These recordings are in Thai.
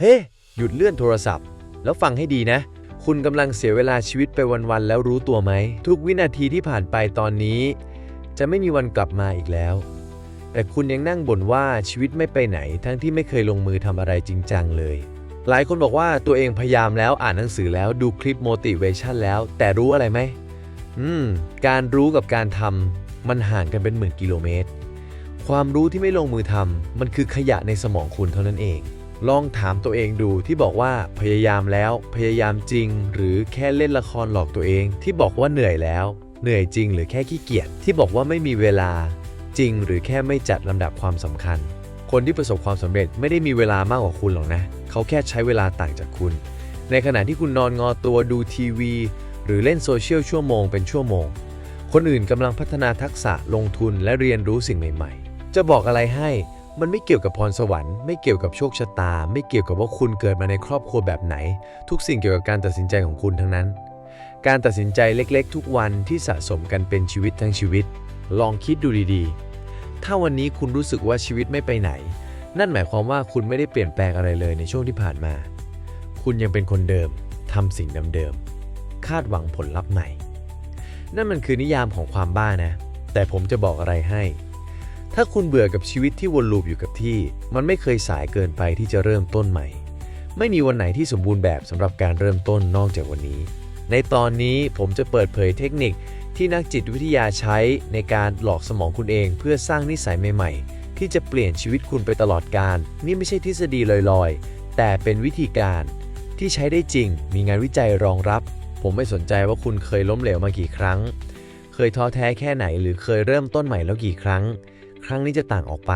เฮ้ หยุดเลื่อนโทรศัพท์ แล้วฟังให้ดีนะ คุณกำลังเสียเวลาชีวิตไปวันๆแล้วรู้ตัวไหม ทุกวินาทีที่ผ่านไปตอนนี้ จะไม่มีวันกลับมาอีกแล้ว แต่คุณยังนั่งบ่นว่าชีวิตไม่ไปไหน ทั้งที่ไม่เคยลงมือทำอะไรจริงจังเลย หลายคนบอกว่าตัวเองพยายามแล้วอ่านหนังสือแล้วดูคลิป motivation แล้ว แต่รู้อะไรไหมอืม การรู้กับการทำมันห่างกันเป็นหมื่นกิโลเมตร ความรู้ที่ไม่ลงมือทำมันคือขยะในสมองคุณเท่านั้นเอง ลองถามตัวเองดูที่บอกว่าพยายามแล้วพยายามจริง หรือแค่เล่นละครหลอกตัวเอง ที่บอกว่าเหนื่อยแล้ว เหนื่อยจริง หรือแค่ขี้เกียจที่บอกว่าไม่มีเวลา จริง หรือแค่ไม่จัดลำดับความสำคัญ คนที่ประสบความสำเร็จไม่ได้มีเวลามากกว่าคุณหรอกนะ เขาแค่ใช้เวลาต่างจากคุณ ในขณะที่คุณนอนงอตัวดูทีวี หรือเล่นโซเชียลชั่วโมงเป็นชั่วโมง คนอื่นกำลังพัฒนาทักษะลงทุนและเรียนรู้สิ่งใหม่ ๆ จะบอกอะไรให้ มันไม่เกี่ยวกับพรสวรรค์ไม่เกี่ยวกับโชคชะตา ไม่เกี่ยวกับว่าคุณเกิดมาในครอบครัวแบบไหน ทุกสิ่งเกี่ยวกับการตัดสินใจของคุณทั้งนั้น การตัดสินใจเล็กๆ ทุกวันที่สะสมกันเป็นชีวิตทั้งชีวิต ลองคิดดูดีๆ ถ้าวันนี้คุณรู้สึกว่าชีวิตไม่ไปไหน นั่นหมายความว่าคุณไม่ได้เปลี่ยนแปลงอะไรเลยในช่วงที่ผ่านมา คุณยังเป็นคนเดิมทำสิ่งเดิมๆคาดหวังผลลัพธ์ใหม่ นั่นมันคือนิยามของความบ้านะ แต่ผมจะบอกอะไรให้ ถ้าคุณเบื่อกับชีวิตที่วนลูปอยู่กับที่ มันไม่เคยสายเกินไปที่จะเริ่มต้นใหม่ ไม่มีวันไหนที่สมบูรณ์แบบสำหรับการเริ่มต้นนอกจากวันนี้ ในตอนนี้ผมจะเปิดเผยเทคนิคที่นักจิตวิทยาใช้ในการหลอกสมองคุณเองเพื่อสร้างนิสัยใหม่ๆ ที่จะเปลี่ยนชีวิตคุณไปตลอดการ นี่ไม่ใช่ทฤษฎีลอยๆ แต่เป็นวิธีการที่ใช้ได้จริง มีงานวิจัยรองรับ ผมไม่สนใจว่าคุณเคยล้มเหลวมากี่ครั้ง เคยท้อแท้แค่ไหนหรือเคยเริ่มต้นใหม่แล้วกี่ครั้ง ครั้งนี้จะต่างออกไป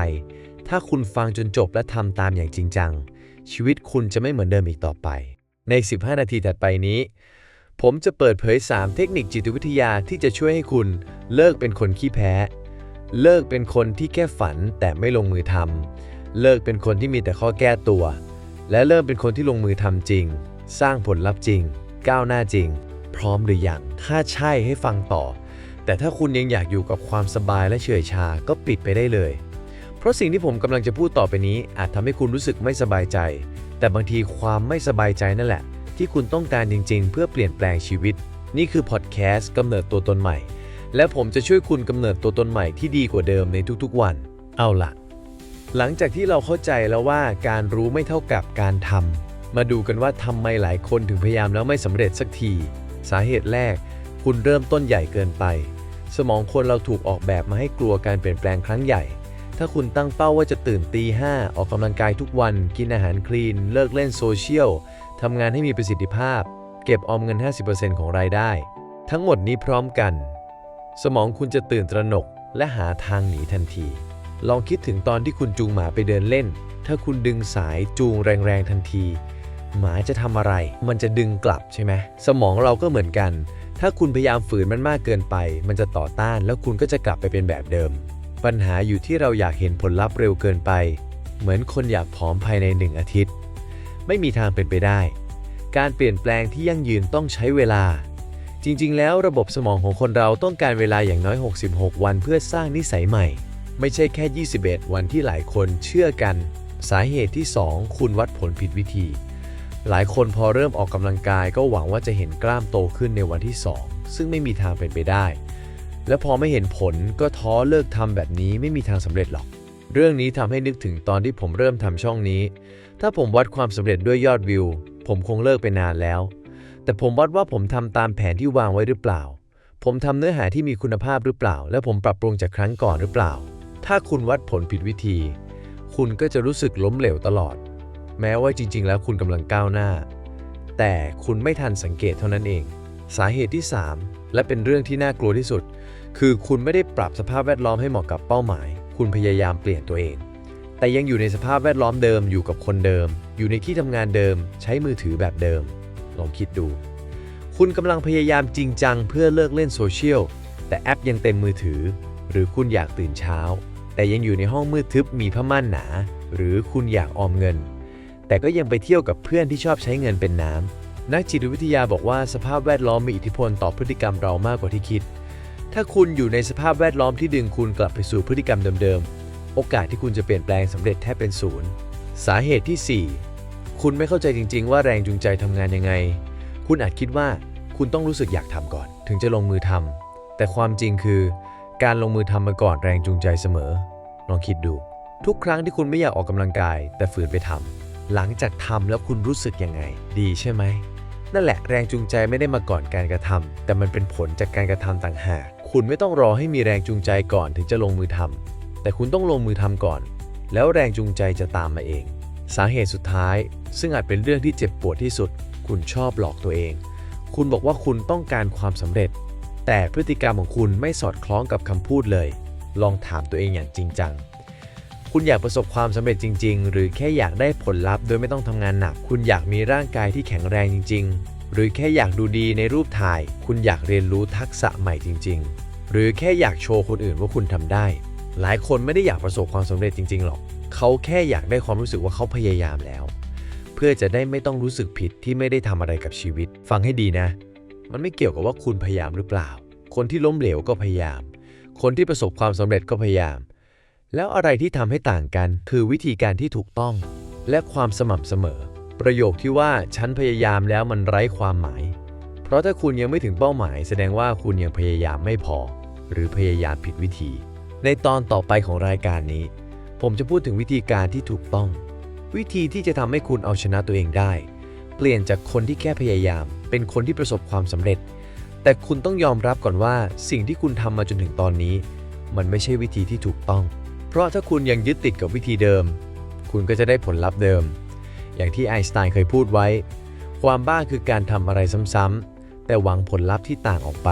ถ้าคุณฟังจนจบและทำตามอย่างจริงจัง ชีวิตคุณจะไม่เหมือนเดิมอีกต่อไป ใน 15 นาทีถัดไปนี้ ผมจะเปิดเผย 3 เทคนิคจิตวิทยาที่จะช่วยให้คุณเลิกเป็นคนขี้แพ้ เลิกเป็นคนที่แค่ฝันแต่ไม่ลงมือทำเลิกเป็นคนที่มีแต่ข้อแก้ตัว และเริ่มเป็นคนที่ลงมือทำจริง สร้างผลลัพธ์จริง ก้าวหน้าจริง พร้อมหรือยังถ้าใช่ให้ฟังต่อ แต่ถ้าคุณยังอยากอยู่กับความสบายและเฉยชาก็ปิดไปได้เลย เพราะสิ่งที่ผมกำลังจะพูดต่อไปนี้ อาจทำให้คุณรู้สึกไม่สบายใจ แต่บางทีความไม่สบายใจนั่นแหละ ที่คุณต้องการจริง ๆ เพื่อเปลี่ยนแปลงชีวิต นี่คือพอดแคสต์กำเนิดตัวตนใหม่ และผมจะช่วยคุณกำเนิดตัวตนใหม่ที่ดีกว่าเดิมในทุกๆวัน เอาล่ะหลังจากที่เราเข้าใจแล้วว่าการรู้ไม่เท่ากับการทำมาดูกันว่าทำไมหลายคนถึงพยายามแล้วไม่สำเร็จสักที สาเหตุแรก คุณเริ่มต้นใหญ่เกินไป สมองคนเราถูกออกแบบมาให้กลัวการเปลี่ยนแปลงครั้งใหญ่ ถ้าคุณตั้งเป้าว่าจะตื่นตีห้าออกกำลังกายทุกวัน กินอาหารคลีน เลิกเล่นโซเชียลทำงานให้มีประสิทธิภาพ เก็บออมเงิน 50%ของรายได้ ทั้งหมดนี้พร้อมกัน สมองคุณจะตื่นตระหนกและหาทางหนีทันที ลองคิดถึงตอนที่คุณจูงหมาไปเดินเล่น ถ้าคุณดึงสายจูงแรงๆทันที หมาจะทำอะไร มันจะดึงกลับใช่ไหมสมองเราก็เหมือนกัน ถ้าคุณพยายามฝืนมันมากเกินไป มันจะต่อต้านแล้วคุณก็จะกลับไปเป็นแบบเดิม ปัญหาอยู่ที่เราอยากเห็นผลลัพธ์เร็วเกินไป เหมือนคนอยากผอมภายในหนึ่งอาทิตย์ ไม่มีทางเป็นไปได้ การเปลี่ยนแปลงที่ยั่งยืนต้องใช้เวลา จริง ๆ แล้วระบบสมองของคนเราต้องการเวลาอย่างน้อย 66 วันเพื่อสร้างนิสัยใหม่ ไม่ใช่แค่ 21 วันที่หลายคนเชื่อกัน สาเหตุที่ 2 คุณวัดผลผิดวิธี หลายคนพอเริ่มออกกำลังกายก็หวังว่าจะเห็นกล้ามโตขึ้นในวันที่ 2 ซึ่งไม่มีทางเป็นไปได้ และพอไม่เห็นผลก็ท้อเลิกทำแบบนี้ไม่มีทางสำเร็จหรอก เรื่องนี้ทำให้นึกถึงตอนที่ผมเริ่มทำช่องนี้ ถ้าผมวัดความสำเร็จด้วยยอดวิว ผมคงเลิกไปนานแล้ว แต่ผมวัดว่าผมทำตามแผนที่วางไว้หรือเปล่า ผมทำเนื้อหาที่มีคุณภาพหรือเปล่า และผมปรับปรุงจากครั้งก่อนหรือเปล่า ถ้าคุณวัดผลผิดวิธี คุณก็จะรู้สึกล้มเหลวตลอด แม้ว่าจริง ๆ แล้วคุณกำลังก้าวหน้า แต่คุณไม่ทันสังเกตเท่านั้นเอง สาเหตุที่ 3 และเป็นเรื่องที่น่ากลัวที่สุด คือคุณไม่ได้ปรับสภาพแวดล้อมให้เหมาะกับเป้าหมาย คุณพยายามเปลี่ยนตัวเอง แต่ยังอยู่ในสภาพแวดล้อมเดิมอยู่กับคนเดิม อยู่ในที่ทำงานเดิม ใช้มือถือแบบเดิม ลองคิดดู คุณกำลังพยายามจริงจังเพื่อเลิกเล่นโซเชียลแต่แอปยังเต็มมือถือ หรือคุณอยากตื่นเช้า แต่ยังอยู่ในห้องมืดทึบมีผ้าม่านหนา หรือคุณอยากออมเงิน แต่ก็ยังไปเที่ยวกับเพื่อนที่ชอบใช้เงินเป็นน้ำ นักจิตวิทยาบอกว่าสภาพแวดล้อมมีอิทธิพลต่อพฤติกรรมเรามากกว่าที่คิด ถ้าคุณอยู่ในสภาพแวดล้อมที่ดึงคุณกลับไปสู่พฤติกรรมเดิมๆ โอกาสที่คุณจะเปลี่ยนแปลงสำเร็จแทบเป็นศูนย์ สาเหตุที่ 4 คุณไม่เข้าใจจริง ๆ ว่าแรงจูงใจทำงานยังไง คุณอาจคิดว่าคุณต้องรู้สึกอยากทำก่อน ถึงจะลงมือทำ แต่ความจริงคือ การลงมือทำมาก่อนแรงจูงใจเสมอ ลองคิดดู ทุกครั้งที่คุณไม่อยากออกกำลังกาย แต่ฝืนไปทำ หลังจากทำแล้วคุณรู้สึกยังไง ดีใช่ไหม นั่นแหละแรงจูงใจไม่ได้มาก่อนการกระทำแต่มันเป็นผลจากการกระทำต่างหาก คุณไม่ต้องรอให้มีแรงจูงใจก่อนถึงจะลงมือทำแต่คุณต้องลงมือทำก่อน แล้วแรงจูงใจจะตามมาเอง สาเหตุสุดท้าย ซึ่งอาจเป็นเรื่องที่เจ็บปวดที่สุด คุณชอบหลอกตัวเอง คุณบอกว่าคุณต้องการความสำเร็จ แต่พฤติกรรมของคุณไม่สอดคล้องกับคำพูดเลย ลองถามตัวเองอย่างจริงจัง คุณอยากประสบความสำเร็จจริง ๆ หรือแค่อยากได้ผลลัพธ์โดยไม่ต้องทำงานหนัก คุณอยากมีร่างกายที่แข็งแรงจริง ๆ หรือแค่อยากดูดีในรูปถ่าย คุณอยากเรียนรู้ทักษะใหม่จริง ๆ หรือแค่อยากโชว์คนอื่นว่าคุณทำได้ หลายคนไม่ได้อยากประสบความสำเร็จจริง ๆ หรอก เขาแค่อยากได้ความรู้สึกว่าเขาพยายามแล้ว เพื่อจะได้ไม่ต้องรู้สึกผิดที่ไม่ได้ทำอะไรกับชีวิต ฟังให้ดีนะ มันไม่เกี่ยวกับว่าคุณพยายามหรือเปล่า คนที่ล้มเหลวก็พยายาม คนที่ประสบความสำเร็จก็พยายาม แล้วอะไรที่ทำให้ต่างกัน คือวิธีการที่ถูกต้อง และความสม่ำเสมอ ประโยคที่ว่าฉันพยายามแล้วมันไร้ความหมาย เพราะถ้าคุณยังไม่ถึงเป้าหมาย แสดงว่าคุณยังพยายามไม่พอ หรือพยายามผิดวิธี ในตอนต่อไปของรายการนี้ ผมจะพูดถึงวิธีการที่ถูกต้อง วิธีที่จะทำให้คุณเอาชนะตัวเองได้ เปลี่ยนจากคนที่แค่พยายาม เป็นคนที่ประสบความสำเร็จ แต่คุณต้องยอมรับก่อนว่าสิ่งที่คุณทำมาจนถึงตอนนี้ มันไม่ใช่วิธีที่ถูกต้อง เพราะถ้าคุณยังยึดติดกับวิธีเดิม คุณก็จะได้ผลลัพธ์เดิม อย่างที่ไอน์สไตน์เคยพูดไว้ ความบ้าคือการทำอะไรซ้ำๆแต่หวังผลลัพธ์ที่ต่างออกไป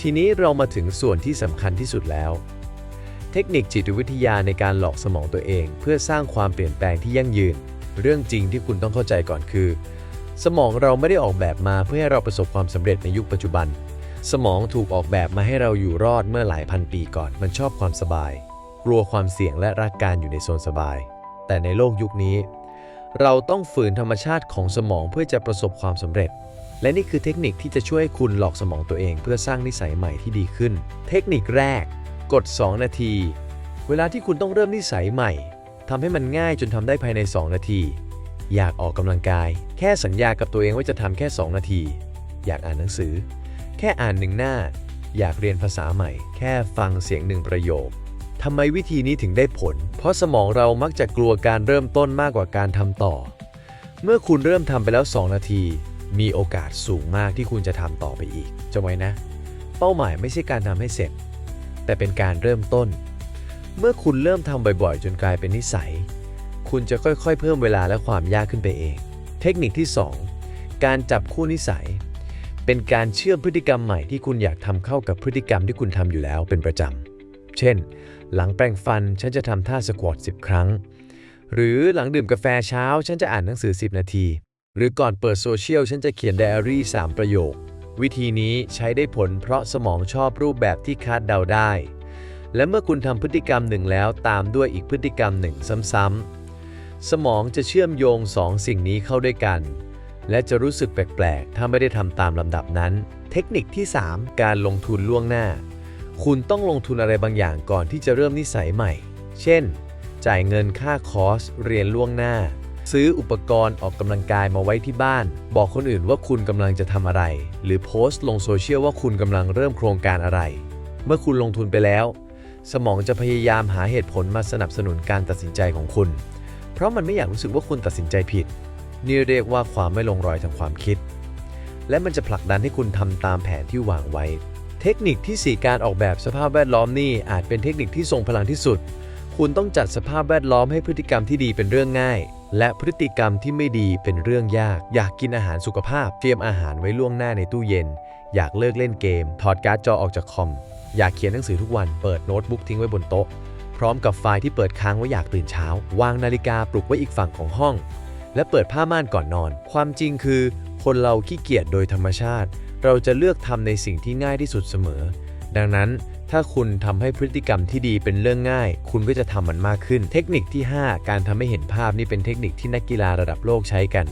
ทีนี้เรามาถึงส่วนที่สำคัญที่สุดแล้ว เทคนิคจิตวิทยาในการหลอกสมองตัวเอง เพื่อสร้างความเปลี่ยนแปลงที่ยั่งยืน เรื่องจริงที่คุณต้องเข้าใจก่อนคือ สมองเราไม่ได้ออกแบบมาเพื่อให้เราประสบความสำเร็จในยุคปัจจุบัน สมองถูกออกแบบมาให้เราอยู่รอดเมื่อหลายพันปีก่อน มันชอบความสบาย กลัวความเสี่ยงและรักการอยู่ในโซนสบาย แต่ในโลกยุคนี้ เราต้องฝืนธรรมชาติของสมองเพื่อจะประสบความสำเร็จ และนี่คือเทคนิคที่จะช่วยให้คุณหลอกสมองตัวเอง เพื่อสร้างนิสัยใหม่ที่ดีขึ้น เทคนิคแรก กด 2 นาที เวลาที่คุณต้องเริ่มนิสัยใหม่ทำให้มันง่ายจนทำได้ภายใน 2 นาที อยากออกกำลังกาย แค่สัญญากับตัวเองว่าจะทำแค่ 2 นาที อยากอ่านหนังสือ แค่อ่านหนึ่งหน้า อยากเรียนภาษาใหม่ แค่ฟังเสียงหนึ่งประโยค ทำไมวิธีนี้ถึงได้ผล เพราะสมองเรามักจะกลัวการเริ่มต้นมากกว่าการทำต่อ เมื่อคุณเริ่มทำไปแล้ว 2 นาที มีโอกาสสูงมากที่คุณจะทำต่อไปอีกจำไว้นะ เป้าหมายไม่ใช่การทำให้เสร็จ แต่เป็นการเริ่มต้น เมื่อคุณเริ่มทำบ่อยๆ จนกลายเป็นนิสัย คุณจะค่อยๆ เพิ่มเวลาและความยากขึ้นไปเอง เทคนิคที่ 2 การจับคู่นิสัย เป็นการเชื่อมพฤติกรรมใหม่ที่คุณอยากทำเข้ากับพฤติกรรมที่คุณทำอยู่แล้วเป็นประจำเช่น หลังแปรงฟันฉันจะทำท่าสควอต10 ครั้ง หรือหลังดื่มกาแฟเช้า ฉันจะอ่านหนังสือ 10 นาที หรือก่อนเปิดโซเชียลฉันจะเขียนไดอารี่ 3 ประโยค วิธีนี้ใช้ได้ผลเพราะสมองชอบรูปแบบที่คาดเดาได้ และเมื่อคุณทำพฤติกรรมหนึ่งแล้วตามด้วยอีกพฤติกรรมหนึ่งซ้ำๆ สมองจะเชื่อมโยงสองสิ่งนี้เข้าด้วยกัน และจะรู้สึกแปลกๆ ถ้าไม่ได้ทำตามลำดับนั้น เทคนิคที่ 3 การลงทุนล่วงหน้า คุณต้องลงทุนอะไรบางอย่างก่อนที่จะเริ่มนิสัยใหม่ เช่น จ่ายเงินค่าคอร์สเรียนล่วงหน้า ซื้ออุปกรณ์ออกกำลังกายมาไว้ที่บ้าน บอกคนอื่นว่าคุณกำลังจะทำอะไร หรือโพสต์ลงโซเชียลว่าคุณกำลังเริ่มโครงการอะไร เมื่อคุณลงทุนไปแล้ว สมองจะพยายามหาเหตุผลมาสนับสนุนการตัดสินใจของคุณ เพราะมันไม่อยากรู้สึกว่าคุณตัดสินใจผิด นี่เรียกว่าความไม่ลงรอยทางความคิด และมันจะผลักดันให้คุณทำตามแผนที่วางไว้ เทคนิคที่ 4 การออกแบบสภาพแวดล้อมนี่อาจเป็นเทคนิคที่ทรงพลังที่สุด คุณต้องจัดสภาพแวดล้อมให้พฤติกรรมที่ดีเป็นเรื่องง่าย และพฤติกรรมที่ไม่ดีเป็นเรื่องยาก อยากกินอาหารสุขภาพ เตรียมอาหารไว้ล่วงหน้าในตู้เย็น อยากเลิกเล่นเกม ถอดการ์ดจอออกจากคอม อยากเขียนหนังสือทุกวัน เปิดโน้ตบุ๊กทิ้งไว้บนโต๊ะ พร้อมกับไฟล์ที่เปิดค้างไว้อยากตื่นเช้า วางนาฬิกาปลุกไว้อีกฝั่งของห้อง และเปิดผ้าม่านก่อนนอน ความจริงคือ คนเราขี้เกียจโดยธรรมชาติ เราจะเลือกทำในสิ่งที่ง่ายที่สุดเสมอ ดังนั้นถ้าคุณทำให้พฤติกรรมที่ดีเป็นเรื่องง่าย คุณก็จะทำมันมากขึ้น เทคนิคที่ 5 การทำให้เห็นภาพนี่เป็นเทคนิคที่นักกีฬาระดับโลกใช้กัน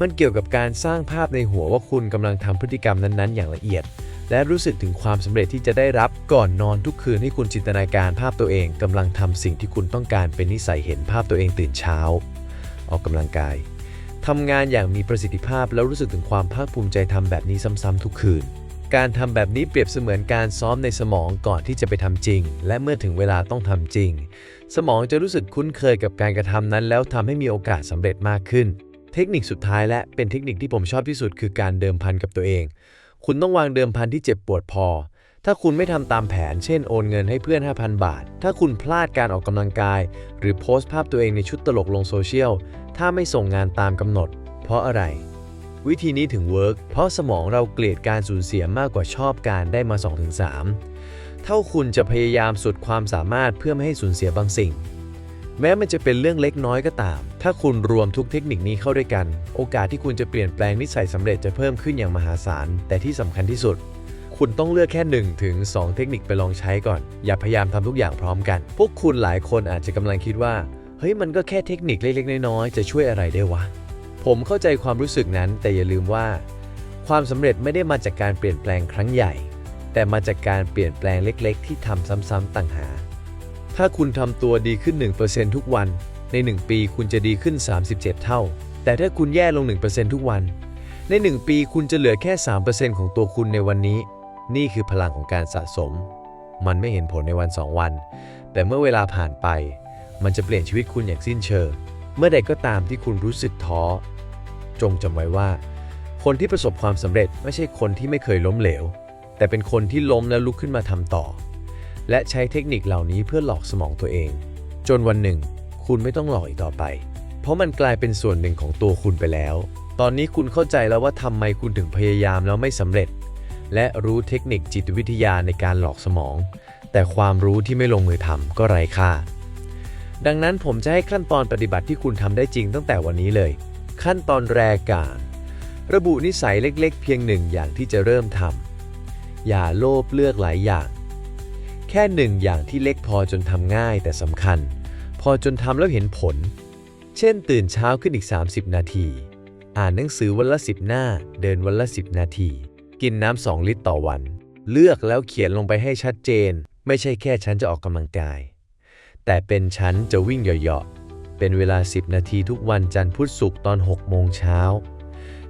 มันเกี่ยวกับการสร้างภาพในหัวว่าคุณกำลังทำพฤติกรรมนั้นๆ อย่างละเอียด และรู้สึกถึงความสำเร็จที่จะได้รับก่อนนอนทุกคืนให้คุณจินตนาการภาพตัวเองกำลังทำสิ่งที่คุณต้องการเป็นนิสัยเห็นภาพตัวเองตื่นเช้า ออกกำลังกาย ทำงานอย่างมีประสิทธิภาพแล้วรู้สึกถึงความภาคภูมิใจทำแบบนี้ซ้ำๆทุกคืน การทำแบบนี้เปรียบเสมือนการซ้อมในสมองก่อนที่จะไปทำจริง และเมื่อถึงเวลาต้องทำจริง สมองจะรู้สึกคุ้นเคยกับการกระทำนั้น แล้วทำให้มีโอกาสสำเร็จมากขึ้น เทคนิคสุดท้ายและเป็นเทคนิคที่ผมชอบที่สุดคือการเดิมพันกับตัวเอง คุณต้องวางเดิมพันที่เจ็บปวดพอถ้าคุณไม่ทำตามแผน เช่นโอนเงินให้เพื่อน 5,000 บาท ถ้าคุณพลาดการออกกำลังกาย หรือโพสต์ภาพตัวเองในชุดตลกลงโซเชียล ถ้าไม่ส่งงานตามกำหนด เพราะอะไร วิธีนี้ถึงเวิร์กเพราะสมองเราเกลียดการสูญเสียมากกว่าชอบการได้มา 2-3 เท่าคุณจะพยายามสุดความสามารถเพื่อไม่ให้สูญเสียบางสิ่ง แม้มันจะเป็นเรื่องเล็กน้อยก็ตาม ถ้าคุณรวมทุกเทคนิคนี้เข้าด้วยกัน โอกาสที่คุณจะเปลี่ยนแปลงนิสัยสำเร็จจะเพิ่มขึ้นอย่างมหาศาล แต่ที่สำคัญที่สุดคุณต้องเลือกแค่1ถึง2เทคนิคไปลองใช้ก่อน อย่าพยายามทำทุกอย่างพร้อมกัน พวกคุณหลายคนอาจจะกำลังคิดว่า เฮ้ยมันก็แค่เทคนิคเล็กๆ น้อยๆจะช่วยอะไรได้วะ ผมเข้าใจความรู้สึกนั้น แต่อย่าลืมว่า ความสำเร็จไม่ได้มาจากการเปลี่ยนแปลงครั้งใหญ่ แต่มาจากการเปลี่ยนแปลงเล็กๆ ที่ทำซ้ำๆต่างหากถ้าคุณทำตัวดีขึ้น 1%ทุกวัน ใน 1 ปีคุณจะดีขึ้น 37 เท่า แต่ถ้าคุณแย่ลง 1%ทุกวัน ใน 1 ปีคุณจะเหลือแค่ 3%ของตัวคุณในวันนี้ นี่คือพลังของการสะสม มันไม่เห็นผลในวัน 2 วัน แต่เมื่อเวลาผ่านไป มันจะเปลี่ยนชีวิตคุณอย่างสิ้นเชิง เมื่อใดก็ตามที่คุณรู้สึกท้อ จงจำไว้ว่า คนที่ประสบความสำเร็จไม่ใช่คนที่ไม่เคยล้มเหลว แต่เป็นคนที่ล้มแล้วลุกขึ้นมาทำต่อ และใช้เทคนิคเหล่านี้เพื่อหลอกสมองตัวเอง จนวันหนึ่ง คุณไม่ต้องหลอกอีกต่อไป เพราะมันกลายเป็นส่วนหนึ่งของตัวคุณไปแล้ว ตอนนี้คุณเข้าใจแล้วว่าทำไมคุณถึงพยายามแล้วไม่สำเร็จ และรู้เทคนิคจิตวิทยาในการหลอกสมอง แต่ความรู้ที่ไม่ลงมือทำก็ไร้ค่า ดังนั้นผมจะให้ขั้นตอนปฏิบัติที่คุณทำได้จริงตั้งแต่วันนี้เลย ขั้นตอนแรกการ ระบุนิสัยเล็กๆ เพียงหนึ่งอย่างที่จะเริ่มทำอย่าโลภเลือกหลายอย่าง แค่หนึ่งอย่างที่เล็กพอจนทำง่ายแต่สำคัญ พอจนทำแล้วเห็นผล เช่น ตื่นเช้าขึ้นอีก 30 นาที อ่านหนังสือวันละ 10 หน้า เดินวันละ 10 นาที กินน้ำ2ลิตรต่อวัน เลือกแล้วเขียนลงไปให้ชัดเจน ไม่ใช่แค่ฉันจะออกกำลังกาย แต่เป็นฉันจะวิ่งเหยาะๆเป็นเวลา 10 นาทีทุกวันจันทร์พุธศุกร์ตอน 6 โมงเช้า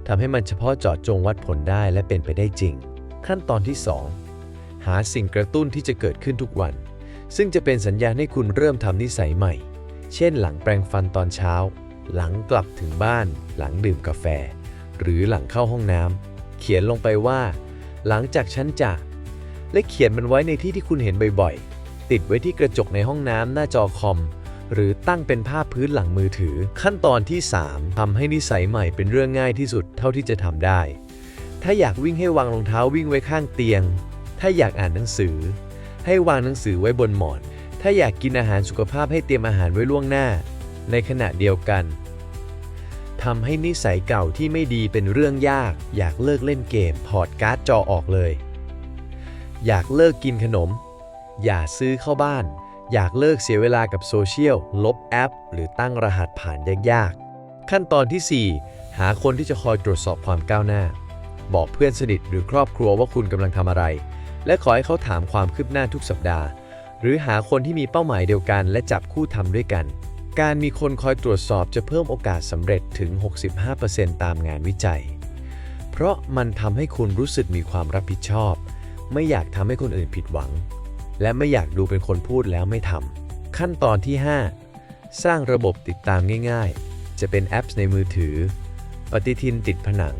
ทำให้มันเฉพาะเจาะจงวัดผลได้และเป็นไปได้จริง ขั้นตอนที่ 2 หาสิ่งกระตุ้นที่จะเกิดขึ้นทุกวัน ซึ่งจะเป็นสัญญาณให้คุณเริ่มทำนิสัยใหม่ เช่นหลังแปรงฟันตอนเช้า หลังกลับถึงบ้าน หลังดื่มกาแฟ หรือหลังเข้าห้องน้ำเขียนลงไปว่า หลังจากฉันจากและเขียนมันไว้ในที่ที่คุณเห็นบ่อยๆ ติดไว้ที่กระจกในห้องน้ำหน้าจอคอม หรือตั้งเป็นภาพพื้นหลังมือถือ ขั้นตอนที่ 3ทำให้นิสัยใหม่เป็นเรื่องง่ายที่สุดเท่าที่จะทำได้ ถ้าอยากวิ่งให้วางรองเท้าวิ่งไว้ข้างเตียง ถ้าอยากอ่านหนังสือ ให้วางหนังสือไว้บนหมอน ถ้าอยากกินอาหารสุขภาพให้เตรียมอาหารไว้ล่วงหน้า ในขณะเดียวกันทำให้นิสัยเก่าที่ไม่ดีเป็นเรื่องยาก อยากเลิกเล่นเกม พอร์ตการ์ดจอออกเลย อยากเลิกกินขนม อย่าซื้อเข้าบ้าน อยากเลิกเสียเวลากับโซเชียล ลบแอป หรือตั้งรหัสผ่านยากๆ ขั้นตอนที่ 4 หาคนที่จะคอยตรวจสอบความก้าวหน้า บอกเพื่อนสนิทหรือครอบครัวว่าคุณกำลังทำอะไร และขอให้เขาถามความคืบหน้าทุกสัปดาห์ หรือหาคนที่มีเป้าหมายเดียวกัน และจับคู่ทำด้วยกัน การมีคนคอยตรวจสอบจะเพิ่มโอกาสสำเร็จถึง 65%ตามงานวิจัย เพราะมันทำให้คุณรู้สึกมีความรับผิดชอบ ไม่อยากทำให้คนอื่นผิดหวัง และไม่อยากดูเป็นคนพูดแล้วไม่ทำขั้นตอนที่ 5 สร้างระบบติดตามง่ายๆ จะเป็นแอปในมือถือ ปฏิทินติดผนัง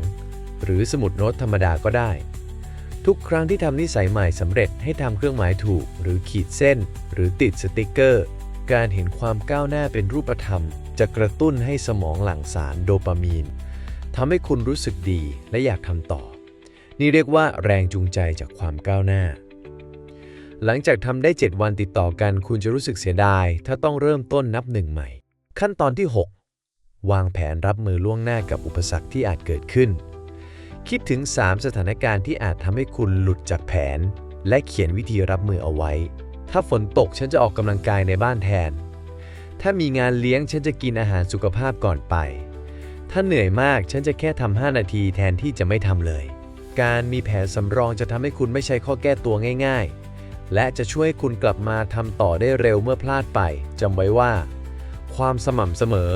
หรือสมุดโน้ตธรรมดาก็ได้ ทุกครั้งที่ทำนิสัยใหม่สำเร็จให้ทำเครื่องหมายถูก หรือขีดเส้น หรือติดสติกเกอร์ การเห็นความก้าวหน้าเป็นรูปธรรม จะกระตุ้นให้สมองหลั่งสารโดปามีนทำให้คุณรู้สึกดีและอยากทำต่อ นี่เรียกว่าแรงจูงใจจากความก้าวหน้า หลังจากทำได้ 7 วันติดต่อกัน คุณจะรู้สึกเสียดาย ถ้าต้องเริ่มต้นนับหนึ่งใหม่ ขั้นตอนที่ 6 วางแผนรับมือล่วงหน้ากับอุปสรรคที่อาจเกิดขึ้น คิดถึง 3 สถานการณ์ที่อาจทำให้คุณหลุดจากแผน และเขียนวิธีรับมือเอาไว้ ถ้าฝนตกฉันจะออกกำลังกายในบ้านแทน ถ้ามีงานเลี้ยงฉันจะกินอาหารสุขภาพก่อนไป ถ้าเหนื่อยมากฉันจะแค่ทำ5นาทีแทนที่จะไม่ทำเลย การมีแผนสำรองจะทำให้คุณไม่ใช่ข้อแก้ตัวง่าย ๆ และจะช่วยคุณกลับมาทำต่อได้เร็วเมื่อพลาดไปจำไว้ว่า ความสม่ำเสมอ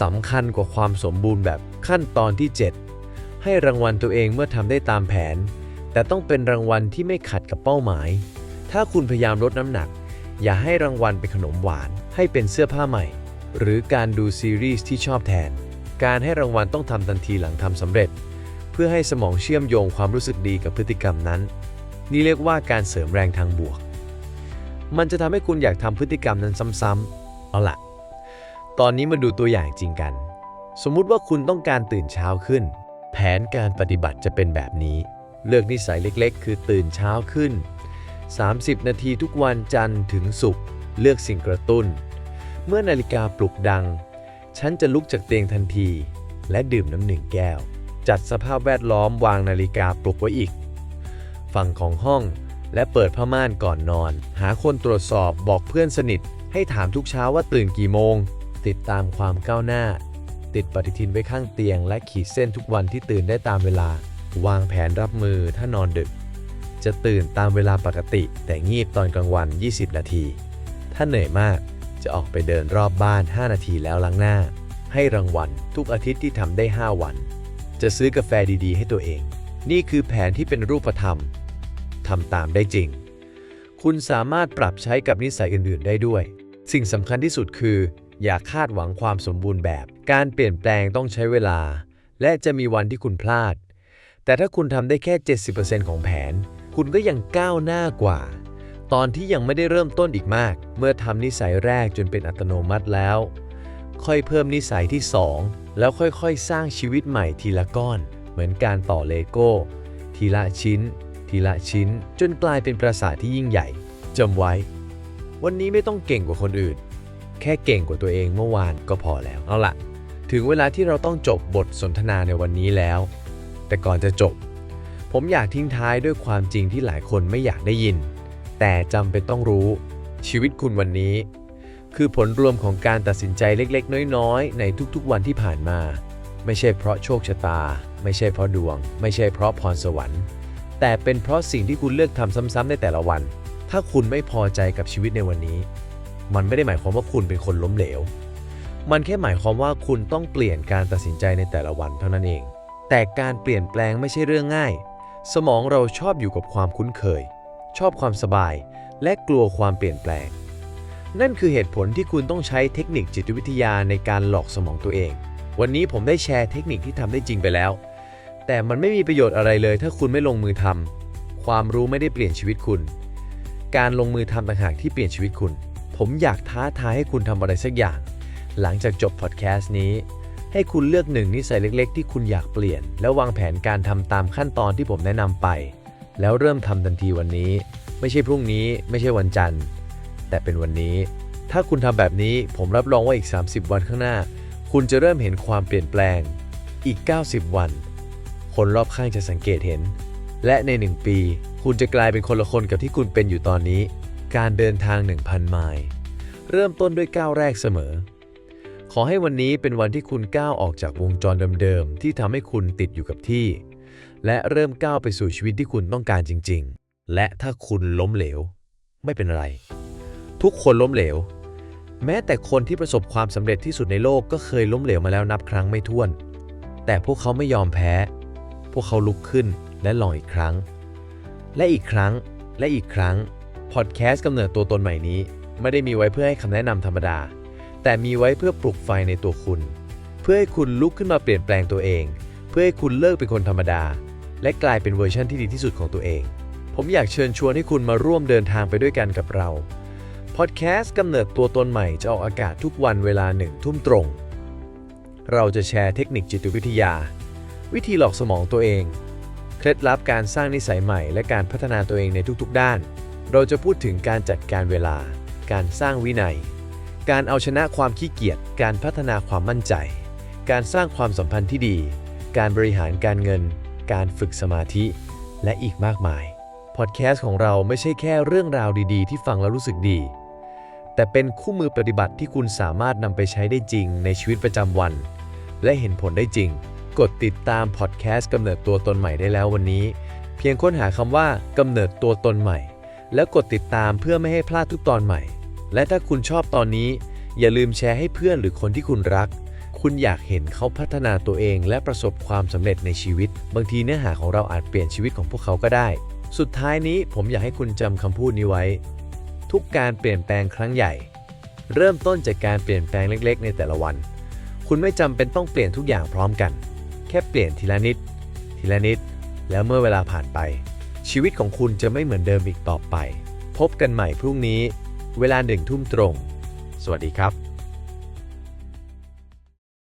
สำคัญกว่าความสมบูรณ์แบบขั้นตอนที่ 7 ให้รางวัลตัวเองเมื่อทำได้ตามแผน แต่ต้องเป็นรางวัลที่ไม่ขัดกับเป้าหมาย ถ้าคุณพยายามลดน้ำหนัก อย่าให้รางวัลเป็นขนมหวาน ให้เป็นเสื้อผ้าใหม่ หรือการดูซีรีส์ที่ชอบแทน การให้รางวัลต้องทำทันทีหลังทำสำเร็จ เพื่อให้สมองเชื่อมโยงความรู้สึกดีกับพฤติกรรมนั้น นี่เรียกว่าการเสริมแรงทางบวก มันจะทำให้คุณอยากทำพฤติกรรมนั้นซ้ำๆเอาละตอนนี้มาดูตัวอย่างจริงกัน สมมุติว่าคุณต้องการตื่นเช้าขึ้น แผนการปฏิบัติจะเป็นแบบนี้ เลือกนิสัยเล็กๆ คือตื่นเช้าขึ้น 30 นาทีทุกวันจันทร์ถึงศุกร์เลือกสิ่งกระตุ้น เมื่อนาฬิกาปลุกดัง ฉันจะลุกจากเตียงทันที และดื่มน้ำหนึ่งแก้ว จัดสภาพแวดล้อมวางนาฬิกาปลุกไว้อีก ฝั่งของห้อง และเปิดผ้าม่านก่อนนอน หาคนตรวจสอบบอกเพื่อนสนิท ให้ถามทุกเช้าว่าตื่นกี่โมง ติดตามความก้าวหน้า ติดปฏิทินไว้ข้างเตียง และขีดเส้นทุกวันที่ตื่นได้ตามเวลา วางแผนรับมือถ้านอนดึก จะตื่นตามเวลาปกติ แต่งีบตอนกลางวัน 20 นาที ถ้าเหนื่อยมากจะออกไปเดินรอบบ้าน 5 นาทีแล้วล้างหน้า ให้รางวัลทุกอาทิตย์ที่ทำได้ 5 วัน จะซื้อกาแฟดีๆ ให้ตัวเอง นี่คือแผนที่เป็นรูปธรรม ทำตามได้จริง คุณสามารถปรับใช้กับนิสัยอื่น ๆ ได้ด้วย สิ่งสำคัญที่สุดคือ อย่าคาดหวังความสมบูรณ์แบบ การเปลี่ยนแปลงต้องใช้เวลา และจะมีวันที่คุณพลาด แต่ถ้าคุณทำได้แค่ 70%ของแผน คุณก็ยังก้าวหน้ากว่า ตอนที่ยังไม่ได้เริ่มต้นอีกมาก เมื่อทำนิสัยแรกจนเป็นอัตโนมัติแล้ว ค่อยเพิ่มนิสัยที่ 2 แล้วค่อยๆ สร้างชีวิตใหม่ทีละก้อน เหมือนการต่อเลโก้ ทีละชิ้น ทีละชิ้น จนกลายเป็นปราสาทที่ยิ่งใหญ่จำไว้ วันนี้ไม่ต้องเก่งกว่าคนอื่น แค่เก่งกว่าตัวเองเมื่อวานก็พอแล้วเอาละถึงเวลาที่เราต้องจบบทสนทนาในวันนี้แล้ว แต่ก่อนจะจบ ผมอยากทิ้งท้ายด้วยความจริงที่หลายคนไม่อยากได้ยิน แต่จำเป็นต้องรู้ ชีวิตคุณวันนี้ คือผลรวมของการตัดสินใจเล็กๆ น้อยๆ ในทุกๆ วันที่ผ่านมา ไม่ใช่เพราะโชคชะตา ไม่ใช่เพราะดวง ไม่ใช่เพราะพรสวรรค์ แต่เป็นเพราะสิ่งที่คุณเลือกทำซ้ำๆในแต่ละวัน ถ้าคุณไม่พอใจกับชีวิตในวันนี้ มันไม่ได้หมายความว่าคุณเป็นคนล้มเหลว มันแค่หมายความว่าคุณต้องเปลี่ยนการตัดสินใจในแต่ละวันเท่านั้นเอง แต่การเปลี่ยนแปลงไม่ใช่เรื่องง่าย สมองเราชอบอยู่กับความคุ้นเคย ชอบความสบาย และกลัวความเปลี่ยนแปลง นั่นคือเหตุผลที่คุณต้องใช้เทคนิคจิตวิทยาในการหลอกสมองตัวเอง วันนี้ผมได้แชร์เทคนิคที่ทำได้จริงไปแล้ว แต่มันไม่มีประโยชน์อะไรเลย ถ้าคุณไม่ลงมือทำความรู้ไม่ได้เปลี่ยนชีวิตคุณ การลงมือทำต่างหากที่เปลี่ยนชีวิตคุณ ผมอยากท้าทายให้คุณทำอะไรสักอย่าง หลังจากจบพอดแคสต์นี้ ให้คุณเลือกหนึ่งนิสัยเล็ก ๆ ที่คุณอยากเปลี่ยน แล้ววางแผนการทำตามขั้นตอนที่ผมแนะนำไป แล้วเริ่มทำทันทีวันนี้ ไม่ใช่พรุ่งนี้ ไม่ใช่วันจันทร์ แต่เป็นวันนี้ ถ้าคุณทำแบบนี้ผมรับรองว่าอีก 30 วันข้างหน้า คุณจะเริ่มเห็นความเปลี่ยนแปลง อีก 90 วัน คนรอบข้างจะสังเกตเห็น และใน 1 ปี คุณจะกลายเป็นคนละคนกับที่คุณเป็นอยู่ตอนนี้ การเดินทาง 1,000 ไมล์เริ่มต้นด้วยก้าวแรกเสมอ ขอให้วันนี้เป็นวันที่คุณก้าวออกจากวงจรเดิมๆที่ทำให้คุณติดอยู่กับที่ และเริ่มก้าวไปสู่ชีวิตที่คุณต้องการจริง ๆ และถ้าคุณล้มเหลว ไม่เป็นไร ทุกคนล้มเหลว แม้แต่คนที่ประสบความสำเร็จที่สุดในโลกก็เคยล้มเหลวมาแล้วนับครั้งไม่ถ้วน แต่พวกเขาไม่ยอมแพ้ พวกเขาลุกขึ้นและลองอีกครั้ง และอีกครั้งและอีกครั้งพอดแคสต์กำเนิดตัวตนใหม่นี้ ไม่ได้มีไว้เพื่อให้คำแนะนำธรรมดา แต่มีไว้เพื่อปลุกไฟในตัวคุณ เพื่อให้คุณลุกขึ้นมาเปลี่ยนแปลงตัวเอง เพื่อให้คุณเลิกเป็นคนธรรมดา และกลายเป็นเวอร์ชันที่ดีที่สุดของตัวเอง ผมอยากเชิญชวนให้คุณมาร่วมเดินทางไปด้วยกันกับเราพอดแคสต์กำเนิดตัวตนใหม่จะออกอากาศทุกวันเวลาหนึ่งทุ่มตรง เราจะแชร์เทคนิคจิตวิทยา วิธีหลอกสมองตัวเอง เคล็ดลับการสร้างนิสัยใหม่ และการพัฒนาตัวเองในทุกๆ ด้าน เราจะพูดถึงการจัดการเวลา การสร้างวินัย การเอาชนะความขี้เกียจ การพัฒนาความมั่นใจ การสร้างความสัมพันธ์ที่ดี การบริหารการเงิน การฝึกสมาธิ และอีกมากมาย พอดแคสต์ของเราไม่ใช่แค่เรื่องราวดีๆ ที่ฟังแล้วรู้สึกดี แต่เป็นคู่มือปฏิบัติที่คุณสามารถนำไปใช้ได้จริงในชีวิตประจำวัน และเห็นผลได้จริง กดติดตามพอดแคสต์กำเนิดตัวตนใหม่ได้แล้ววันนี้ เพียงค้นหาคำว่ากำเนิดตัวตนใหม่ แล้วกดติดตามเพื่อไม่ให้พลาดทุกตอนใหม่ และถ้าคุณชอบตอนนี้ อย่าลืมแชร์ให้เพื่อนหรือคนที่คุณรัก คุณอยากเห็นเขาพัฒนาตัวเอง และประสบความสำเร็จในชีวิต บางทีเนื้อหาของเราอาจเปลี่ยนชีวิตของพวกเขาก็ได้ สุดท้ายนี้ผมอยากให้คุณจำคำพูดนี้ไว้ ทุกการเปลี่ยนแปลงครั้งใหญ่ เริ่มต้นจากการเปลี่ยนแปลงเล็ก ๆ ในแต่ละวัน คุณไม่จำเป็นต้องเปลี่ยนทุกอย่างพร้อมกัน แค่เปลี่ยนทีละนิด ทีละนิด แล้วเมื่อเวลาผ่านไป ชีวิตของคุณจะไม่เหมือนเดิมอีกต่อไป พบกันใหม่พรุ่งนี้ เวลาหนึ่งทุ่มตรง สวัสดีครับ